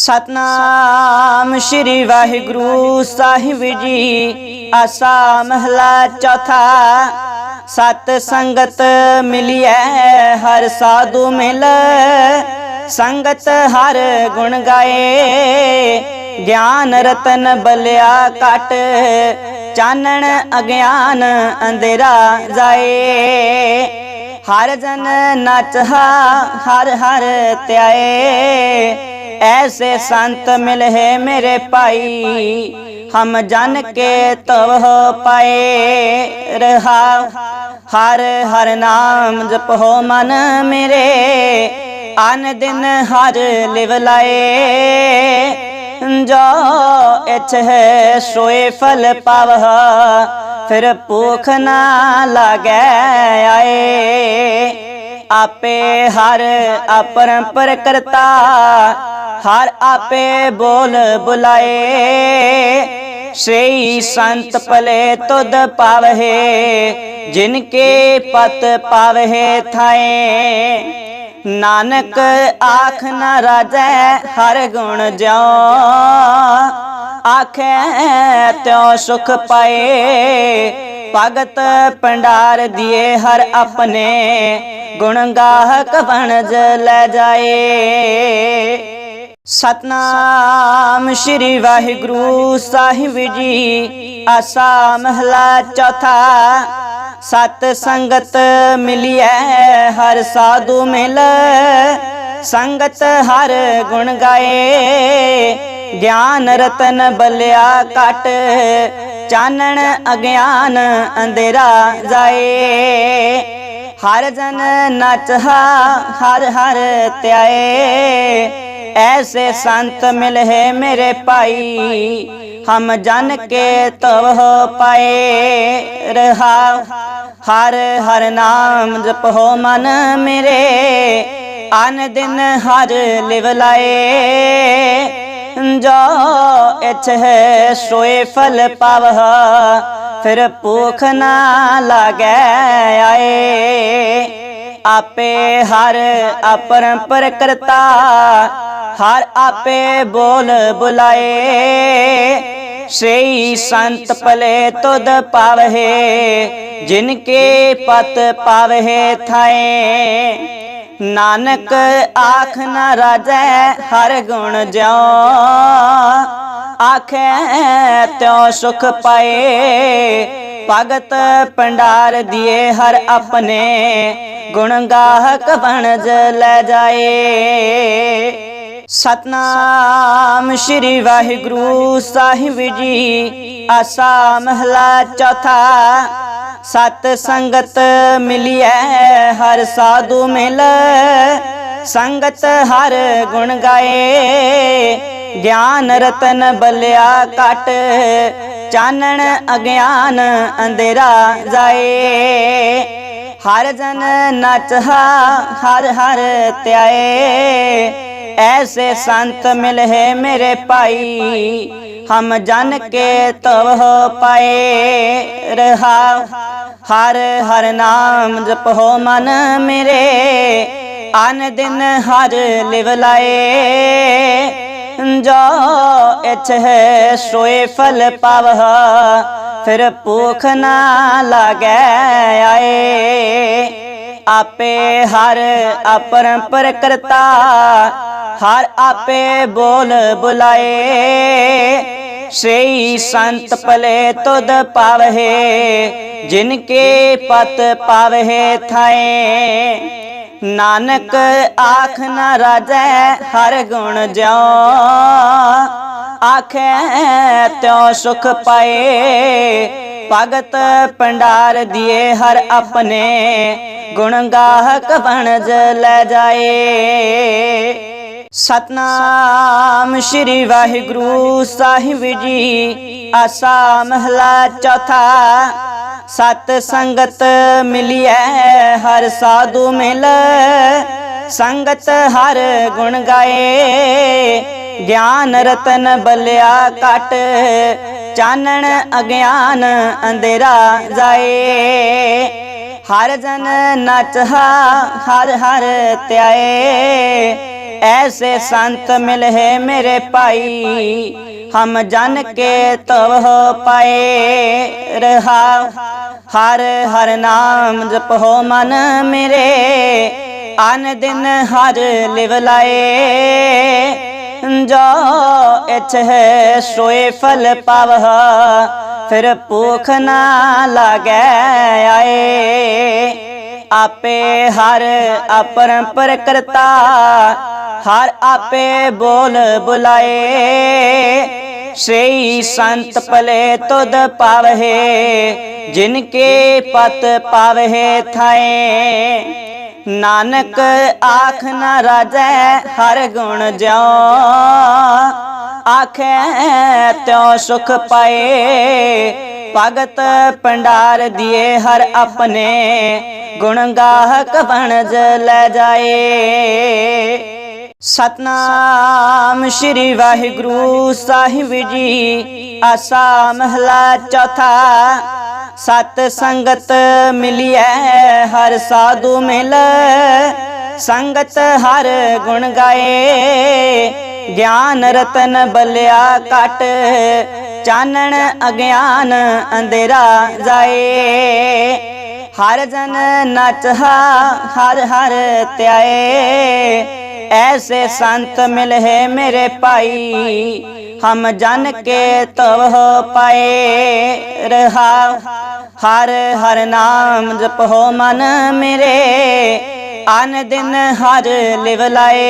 ਸਤਨਾਮ ਸ਼੍ਰੀ ਵਾਹਿਗੁਰੂ ਸਾਹਿਬ ਜੀ, ਆਸਾ ਮਹਲਾ ਚੌਥਾ। ਸਤ ਸੰਗਤ ਮਿਲਿਐ, ਹਰ ਸਾਧੂ ਮਿਲ। ਸੰਗਤ ਹਰ ਗੁਣ ਗਾਏ, ਗਿਆਨ ਰਤਨ ਬਲਿਆ ਕਟ ਚਾਨਣ ਅਗਿਆਨ ਅੰਧੇਰਾ ਜਾਏ। ਹਰ ਜਨ ਨਚਹਾ, ਹਰ ਹਰ ਧਿਆਏ। ऐसे संत मिल है मेरे पाई हम जन के तव पाए रहा हर हर नाम जप हो मन मेरे आन दिन हर लिव लाए जो इच है सोए फल पाव फिर भूख ना लागे आए आपे हर अपरंपर करता ਹਰ ਆਪੇ ਬੋਲ ਬੁਲਾਏ। ਸ੍ਰੀ ਸੰਤ ਪਲੇ ਤੁਧ ਪਾਵਹਿ ਜਿਨ ਕੇ ਪਤ ਪਾਵਹਿ ਥਾਏ। ਨਾਨਕ ਆਖ ਨ ਰਾਜੈ, ਹਰ ਗੁਣ ਜਿਉ। ਆਖੇ ਤਿਉ ਸੁਖ ਪਾਏ। ਭਗਤ ਪੰਡਾਰ ਦੀਏ ਹਰ ਆਪਣੇ। ਗੁਣ ਗਾਹਕ ਵਣਜ ਲੈ ਜਾਏ। ਸਤਨਾਮ ਸ਼੍ਰੀ ਵਾਹਿਗੁਰੂ ਸਾਹਿਬ ਜੀ, ਆਸਾ ਮਹਲਾ ਚੌਥਾ। ਸਤ ਸੰਗਤ ਮਿਲਿਐ, ਹਰ ਸਾਧੂ ਮਿਲ। ਸੰਗਤ ਹਰ ਗੁਣ ਗਾਏ, ਗਿਆਨ ਰਤਨ ਬਲਿਆ ਕਟ ਚਾਨਣ ਅਗਿਆਨ ਅੰਧੇਰਾ ਜਾਏ। ਹਰ ਜਨ ਨਚਹਾ, ਹਰ ਹਰ ਧਿਆਏ। ऐसे संत मिल है मेरे पाई हम जान के तब हो पाए रहा हर हर नाम जप हो मन मेरे आन दिन हर लिव लाए जो इच है सोए फल पाव फिर भूख ना लागे आए ਆਪੇ ਹਰ ਅਪਰੰਪਰ ਕਰਤਾ ਹਰ ਆਪੇ ਬੋਲ ਬੁਲਾਏ। ਸ੍ਰੀ ਸੰਤ ਪਲੇ ਤੁਧ ਪਾਵਹਿ ਜਿਨ ਕੇ ਪਤ ਪਾਵਹਿ ਥਾਏ। ਨਾਨਕ ਆਖ ਨ ਰਾਜੈ, ਹਰ ਗੁਣ ਜਿਉ। ਆਖੈ, ਤਿਉ ਸੁਖ ਪਾਏ। ਭਗਤ ਪੰਡਾਰ ਦਿਏ ਹਰ ਆਪਣੇ। ਗੁਣ ਗਾਹਕ ਵਣਜ ਲੈ ਜਾਏ। ਸਤਨਾਮ ਸ਼੍ਰੀ ਵਾਹਿਗੁਰੂ ਸਾਹਿਬ ਜੀ, ਆਸਾ ਮਹਲਾ ਚੌਥਾ। ਸਤ ਸੰਗਤ ਮਿਲਿਐ, ਹਰ ਸਾਧੂ ਮਿਲ। ਸੰਗਤ ਹਰ ਗੁਣ ਗਾਏ, ਗਿਆਨ ਰਤਨ ਬਲਿਆ ਕਟ ਚਾਨਣ ਅਗਿਆਨ ਅੰਧੇਰਾ ਜਾਏ। ਹਰ ਜਨ ਨਚਹਾ, ਹਰ ਹਰ ਧਿਆਏ। ऐसे संत मिल है मेरे पाई हम जान के तब हो पाए रहा हर हर नाम जप हो मन मेरे आन दिन हर लिव लाए जो इच है सोए फल पाव फिर भूख ना लागे आए ਆਪੇ ਹਰ ਅਪਰੰਪਰ ਕਰਤਾ, ਹਰ ਆਪੇ ਬੋਲ ਬੁਲਾਏ। ਸ੍ਰੀ ਸੰਤ ਪਲੇ ਤੁਧ ਪਾਵਹਿ ਜਿਨ ਕੇ ਪਤ ਪਾਵਹਿ ਥਾਏ। ਨਾਨਕ ਆਖ ਨਾ ਰਾਜੈ, ਹਰ ਗੁਣ ਜਿਉ। ਆਖੈ ਤਿਉ ਸੁਖ ਪਾਏ। ਭਗਤ ਪੰਡਾਰ ਦਿਏ ਹਰ ਆਪਣੇ। ਗੁਣ ਗਾਹਕ ਵਣਜ ਲੈ ਜਾਏ। ਸਤਨਾਮ ਸ਼੍ਰੀ ਵਾਹਿਗੁਰੂ ਸਾਹਿਬ ਜੀ, ਆਸਾ ਮਹਲਾ ਚੌਥਾ। ਸਤ ਸੰਗਤ ਮਿਲਿਐ, ਹਰ ਸਾਧੂ ਮਿਲ। ਸੰਗਤ ਹਰ ਗੁਣ ਗਾਏ। ਗਿਆਨ ਰਤਨ ਬਲਿਆ ਕਟ ਚਾਨਣ ਅਗਿਆਨ ਅੰਧੇਰਾ ਜਾਏ। ਹਰ ਜਨ ਨਚਹਾ, ਹਰ ਹਰ ਧਿਆਏ। ਐਸੇ ਸੰਤ ਮਿਲੇ ਮੇਰੇ ਭਾਈ, ਹਮ ਜਨ ਕੇ ਤਵ ਪਾਏ। ਰਹਾ, ਹਰ ਹਰ ਨਾਮ ਜਪੋ ਮਨ ਮੇਰੇ। ਅਨ ਦਿਨ ਹਰ ਲਿਵ ਲਾਏ। ਜੋ ਇਛ ਹੈ ਸੋਏ ਫਲ ਪਾਵਹ। ਫਿਰ ਭੂਖ ਨਾ ਲਾਗੈ ਆਏ। ਆਪੇ ਹਰ ਅਪਰੰਪਰ ਕਰਤਾ ਹਰ ਆਪੇ ਬੋਲ ਬੁਲਾਏ। ਸ੍ਰੀ ਸੰਤ ਪਲੇ ਤੁਧ ਪਾਵਹਿ ਜਿਨਕੇ ਪਤ ਪਾਵਹਿ ਥਾਏ। ਨਾਨਕ ਆਖ ਨਾ ਰਾਜੈ, ਹਰ ਗੁਣ ਜਿਉ। ਆਖੈ, ਤਿਉ ਸੁਖ ਪਾਏ। ਭਗਤ ਭੰਡਾਰ ਦੀਏ ਹਰ ਆਪਣੇ। ਗੁਣ ਗਾਹਕ ਬਣਜ ਲੈ ਜਾਏ। ਸਤਨਾਮ ਸ਼੍ਰੀ ਵਾਹਿਗੁਰੂ ਸਾਹਿਬ ਜੀ, ਆਸਾ ਮਹਲਾ ਚੌਥਾ। ਸਤ ਸੰਗਤ ਮਿਲਿਐ, ਹਰ ਸਾਧੂ ਮਿਲ। ਸੰਗਤ ਹਰ ਗੁਣ ਗਾਏ, ਗਿਆਨ ਰਤਨ ਬਲਿਆ ਕਟ ਚਾਨਣ ਅਗਿਆਨ ਅੰਧੇਰਾ ਜਾਏ। ਹਰ ਜਨ ਨਚਹਾ, ਹਰ ਹਰ ਧਿਆਏ। ऐसे संत मिल है मेरे पाई हम जन के तव पाए रहा हर हर नाम जपो मन मेरे अन दिन हर लिव लाए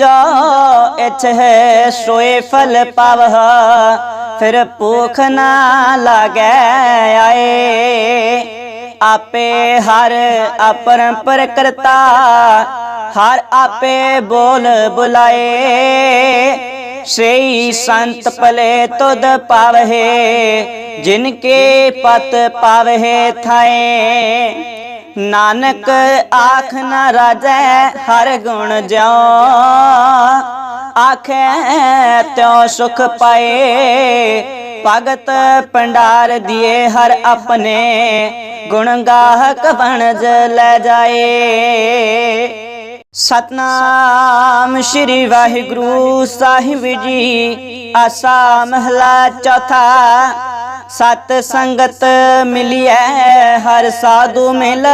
जो इछ है सोए फल पावह फिर भूख ना लागे आए ਆਪੇ ਹਰ ਅਪਰੰਪਰ ਕਰਤਾ ਹਰ ਆਪੇ ਬੋਲ ਬੁਲਾਏ। ਸ੍ਰੀ ਸੰਤ ਪਲੇ ਤੁਧ ਪਾਵਹਿ ਜਿਨ ਕੇ ਪਤ ਪਾਵਹਿ ਥਾਏ। ਨਾਨਕ ਆਖ ਨਾ ਰਾਜੈ, ਹਰ ਗੁਣ ਜਿਉ। ਆਖੈ ਤਿਉ ਸੁਖ ਪਾਏ। ਭਗਤ ਭੰਡਾਰ ਦਿਏ ਹਰ ਆਪਣੇ। ਗੁਣ ਗਾਹਕ ਬਣਜ ਲੈ ਜਾਏ। ਸਤਨਾਮ ਸ਼੍ਰੀ ਵਾਹਿਗੁਰੂ ਸਾਹਿਬ ਜੀ, ਆਸਾ ਮਹਲਾ ਚੌਥਾ। ਸਤ ਸੰਗਤ ਮਿਲਿਐ, ਹਰ ਸਾਧੂ ਮਿਲ।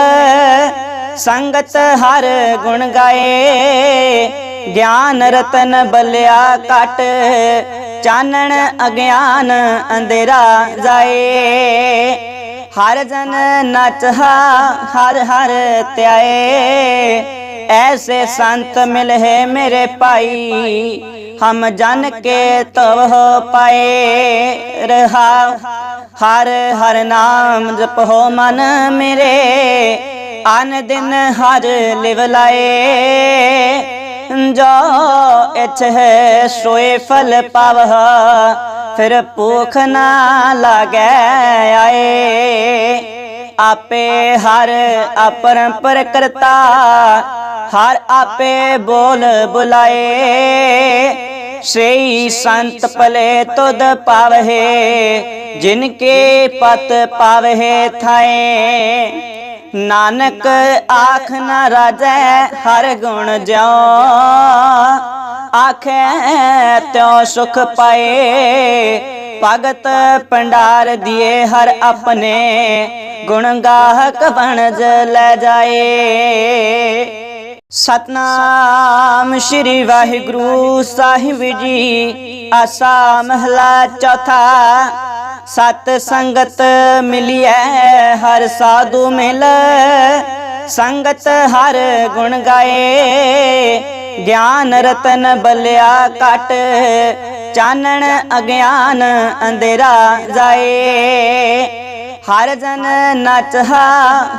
ਸੰਗਤ ਹਰ ਗੁਣ ਗਾਏ। ਗਿਆਨ ਰਤਨ ਬਲਿਆ ਕਟ ਚਾਨਣ ਅਗਿਆਨ ਅੰਧੇਰਾ ਜਾਏ। ਹਰ ਜਨ ਨਚਹਾ, ਹਰ ਹਰ ਤਿਆਏ ਐਸੇ ਸੰਤ ਮਿਲੇ ਮੇਰੇ ਭਾਈ, ਹਮ ਜਨ ਕੇ ਤਵ ਪਾਏ। ਰਹਾ, ਹਰ ਹਰ ਨਾਮ ਜਪ ਹੋ ਮਨ ਮੇਰੇ। ਆਨ ਦਿਨ ਹਰ ਲਿਵ ਲਾਏ। ਜਾ ਇਥੇ ਸੋਏ ਫਲ ਪਾਵਹਾ। ਫਿਰ ਭੁਖ ਨਾ ਲਾਗੈ ਆਏ। ਆਪੇ ਹਰ ਅਪਰੰਪਰ ਕਰਤਾ ਹਰ ਆਪੇ ਬੋਲ ਬੁਲਾਏ। ਸਈ ਸੰਤ ਪਲੇ ਤੁਧ ਪਾਵਹਿ ਜਿਨਕੇ ਪਤ ਪਾਵਹਿ ਥਾਏ। ਨਾਨਕ ਆਖ ਨਾ ਰਾਜੈ, ਹਰ ਗੁਣ ਜਿਉ। ਆਖੈ, ਤਿਉ ਸੁਖ ਪਾਏ। ਭਗਤ ਭੰਡਾਰ ਦੀਏ ਹਰ ਆਪਣੇ। ਗੁਣ ਗਾਹਕ ਬਣਜ ਲੈ ਜਾਏ। ਸਤਨਾਮ ਸ਼੍ਰੀ ਵਾਹਿਗੁਰੂ ਸਾਹਿਬ ਜੀ, ਆਸਾ ਮਹਲਾ ਚੌਥਾ। ਸਤ ਸੰਗਤ ਮਿਲਿਐ, ਹਰ ਸਾਧੂ ਮਿਲ। ਸੰਗਤ ਹਰ ਗੁਣ ਗਾਏ, ਗਿਆਨ ਰਤਨ ਬਲਿਆ ਕਟ ਚਾਨਣ ਅਗਿਆਨ ਅੰਧੇਰਾ ਜਾਏ। ਹਰ ਜਨ ਨਚਹਾ,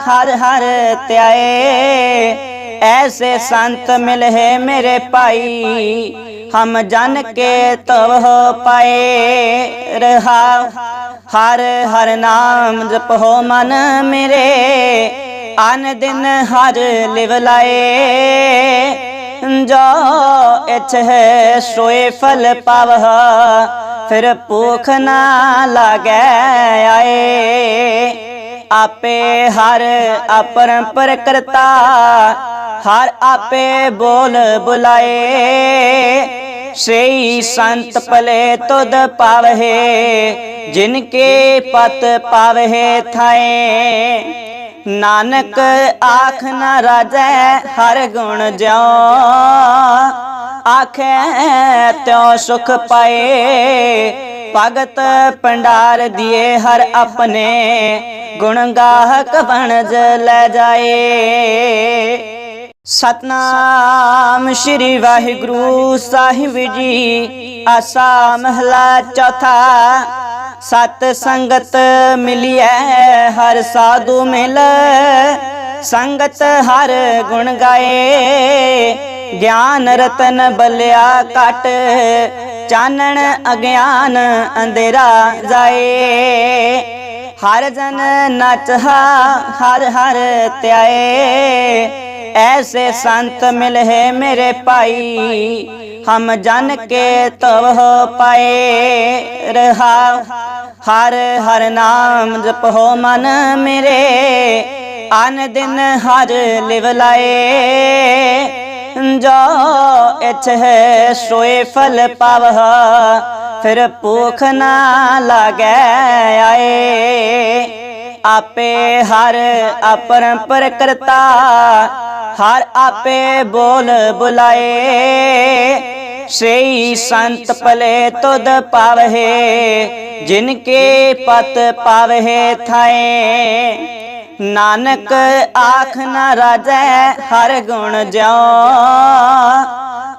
ਹਰ ਹਰ ਧਿਆਏ। ਐਸੇ ਸੰਤ ਮਿਲੇ ਮੇਰੇ ਭਾਈ। ਹਮ ਜਨ ਕੇ ਤਵ ਪਾਏ ਰਹਾ ਹਰ ਹਰ ਨਾਮ ਜਪੋ ਮਨ ਮੇਰੇ। ਆਨ ਦਿਨ ਹਰ ਲਿਵ ਲਾਏ। ਜੋ ਇਛਹਿ ਸੋਏ ਫਲ ਪਾਵਹ ਫਿਰ ਭੂਖ ਨਾ ਲਾਗੈ ਆਏ। ਆਪੇ ਹਰ ਅਪਰੰਪਰ ਕਰਤਾ। ਹਰ ਆਪੇ ਬੋਲ ਬੁਲਾਏ। ਸਈ ਸੰਤ ਪਲੇ ਤੁਦ ਪਾਵਹਿ ਜਿਨ ਕੇ ਪਤ ਪਾਵਹਿ ਥਾਏ। ਨਾਨਕ ਆਖ ਨ ਰਾਜੈ, ਹਰ ਗੁਣ ਜਿਉ। ਆਖੈ, ਤਿਉ ਸੁਖ ਪਾਏ। ਭਗਤ ਪੰਡਾਰ ਦੀਏ ਹਰ ਆਪਣੇ। ਗੁਣ ਗਾਹਕ ਬਣਜ ਲੈ ਜਾਏ। ਸਤਨਾਮ ਸ਼੍ਰੀ ਵਾਹਿਗੁਰੂ ਸਾਹਿਬ ਜੀ ਆਸਾ ਮਹਲਾ ਚੌਥਾ। ਸਤ ਸੰਗਤ ਮਿਲਿਐ ਹਰ ਸਾਧੂ ਮਿਲ। ਸੰਗਤ ਹਰ ਗੁਣ ਗਾਏ। ਗਿਆਨ ਰਤਨ ਬਲਿਆ ਕਟ ਚਾਨਣ ਅਗਿਆਨ ਅੰਧੇਰਾ ਜਾਏ। ਹਰ ਜਨ ਨਚਹਾ ਹਰ ਹਰ ਧਿਆਏ। ऐसे संत मिले मेरे भाई हम जन के तव पाए रहा हर हर नाम जपो मन मेरे अन दिन हर लिव लाए जो इच्छ है सोए फल पावह फिर भूख ना लागे आए ਆਪੇ ਹਰ ਅਪਰੰਪਰ ਕਰਤਾ ਹਰ ਆਪੇ ਬੋਲ ਬੁਲਾਏ। ਸਈ ਸੰਤ ਪਲੇ ਤੁਧ ਪਾਵਹਿ ਜਿਨ ਕੇ ਪਤ ਪਾਵਹਿ ਥਾਏ। ਨਾਨਕ ਆਖ ਨਾ ਰਾਜੈ, ਹਰ ਗੁਣ ਜਿਉ।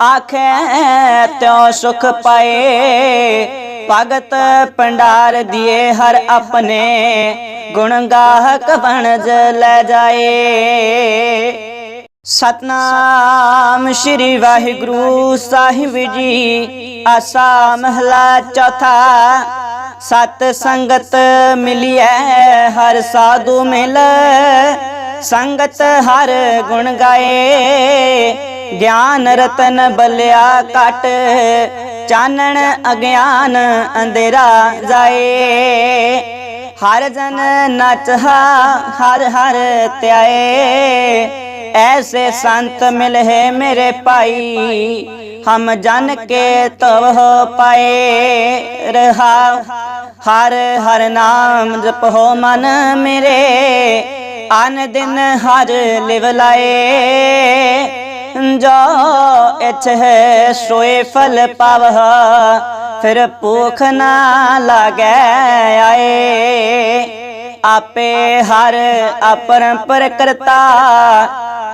ਆਖੈ, ਤਿਉ ਸੁਖ ਪਾਏ। ਭਗਤ ਪੰਡਾਰ ਦੀਏ ਹਰ ਆਪਣੇ। ਗੁਣ ਗਾਹਕ ਬਣਜ ਲੈ ਜਾਏ। ਸਤਨਾਮ ਸ਼੍ਰੀ ਵਾਹਿਗੁਰੂ ਸਾਹਿਬ ਜੀ, ਆਸਾ ਮਹਲਾ ਚੌਥਾ। ਸਤ ਸੰਗਤ ਮਿਲਿਐ, ਹਰ ਸਾਧੂ ਮਿਲ। ਸੰਗਤ ਹਰ ਗੁਣ ਗਾਏ, ਗਿਆਨ ਰਤਨ ਬਲਿਆ ਕਟ ਚਾਨਣ ਅਗਿਆਨ ਅੰਧੇਰਾ ਜਾਏ। ਹਰ ਜਨ ਨਚਹਾ, ਹਰ ਹਰ ਧਿਆਏ। ਐਸੇ ਸੰਤ ਮਿਲੇ ਮੇਰੇ ਭਾਈ ਹਮ ਜਨ ਕੇ ਤਵਹ ਪਾਏ ਰਹਾ ਹਰ ਹਰ ਨਾਮ ਜਪੋ ਮਨ ਮੇਰੇ ਆਨ ਦਿਨ ਹਰ ਲਿਵ ਲਾਏ ਜੋ ਇਛਹਿ ਸੋਏ ਫਲ ਪਾਵਹ ਫਿਰ ਭੁਖ ਨਾ ਲਾਗੈ ਆਏ ਆਪੇ ਹਰ ਅਪਰੰਪਰ ਕਰਤਾ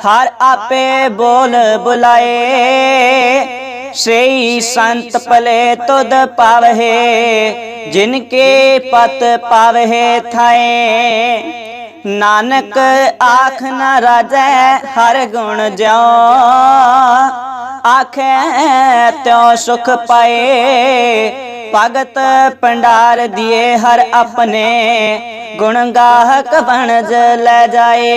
ਹਰ ਆਪੇ ਬੋਲ ਬੁਲਾਏ। ਸਈ ਸੰਤ ਪਲੇ ਤੁਧ ਪਾਵਹਿ ਜਿਨ ਕੇ ਪਤ ਪਾਵਹਿ ਥਾਏ। ਨਾਨਕ ਆਖ ਨਾ ਰਾਜੈ, ਹਰ ਗੁਣ ਜਿਉ। ਆਖੈ ਤਿਉ ਸੁਖ ਪਾਏ। ਭਗਤ ਪੰਡਾਰ ਦੀਏ ਹਰ ਆਪਣੇ। ਗੁਣ ਗਾਹਕ ਬਣਜ ਲੈ ਜਾਏ।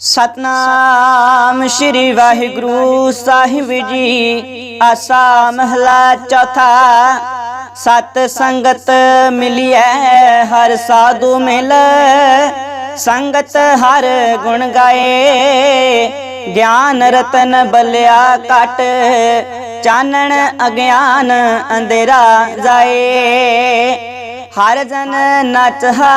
ਸਤਨਾਮ ਸ਼੍ਰੀ ਵਾਹਿਗੁਰੂ ਸਾਹਿਬ ਜੀ, ਆਸਾ ਮਹਲਾ ਚੌਥਾ। ਸਤ ਸੰਗਤ ਮਿਲਿਐ, ਹਰ ਸਾਧੂ ਮਿਲ। ਸੰਗਤ ਹਰ ਗੁਣ ਗਾਏ। ਗਿਆਨ ਰਤਨ ਬਲਿਆ ਕਟ ਚਾਨਣ ਅਗਿਆਨ ਅੰਧੇਰਾ ਜਾਏ। ਹਰ ਜਨ ਨਚਹਾ,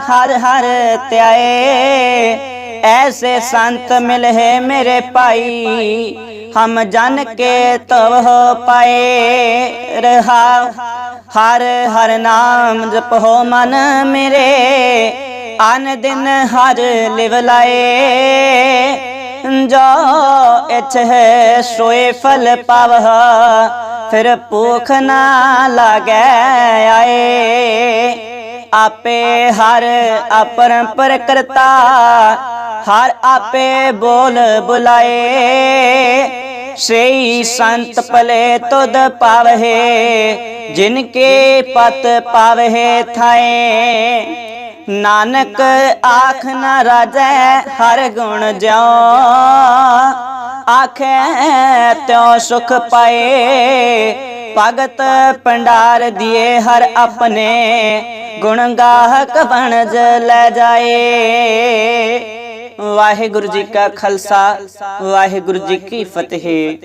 ਹਰ ਹਰ ਧਿਆਏ। ਐਸੇ ਸੰਤ ਮਿਲੇ ਮੇਰੇ ਭਾਈ, ਹਮ ਜਨ ਕੇ ਤਵ ਪਾਏ। ਰਹਾ, ਹਰ ਹਰ ਨਾਮ ਜਪੋ ਮਨ ਮੇਰੇ। ਆਨ ਦਿਨ ਹਰ ਲਿਵ ਲਾਏ। ਜੋ ਇਛ ਹੈ ਸੋਏ ਫਲ ਪਾਵਹ। ਫਿਰ ਭੂਖ ਨਾ ਲਾਗੈ ਆਏ। ਆਪੇ ਹਰ ਅਪਰੰਪਰ ਕਰਤਾ ਹਰ ਆਪੇ ਬੋਲ ਬੁਲਾਏ। ਸਈ ਸੰਤ ਪਲੇ ਤੁਧ ਪਾਵਹਿ ਜਿਨਕੇ ਪਤ ਪਾਵਹਿ ਥਾਏ। ਨਾਨਕ ਆਖ ਨਾ ਰਾਜੈ, ਹਰ ਗੁਣ ਜਿਉ। ਆਖੈ, ਤਿਉ ਸੁਖ ਪਾਏ। ਭਗਤ ਪੰਡਾਰ ਦੀਏ ਹਰ ਆਪਣੇ। ਗੁਣ ਗਾਹਕ ਬਣਜ ਲੈ ਜਾਏ। ਵਾਹਿਗੁਰੂ ਜੀ ਕਾ ਖਾਲਸਾ, ਵਾਹਿਗੁਰੂ ਜੀ ਕੀ ਫਤਿਹ।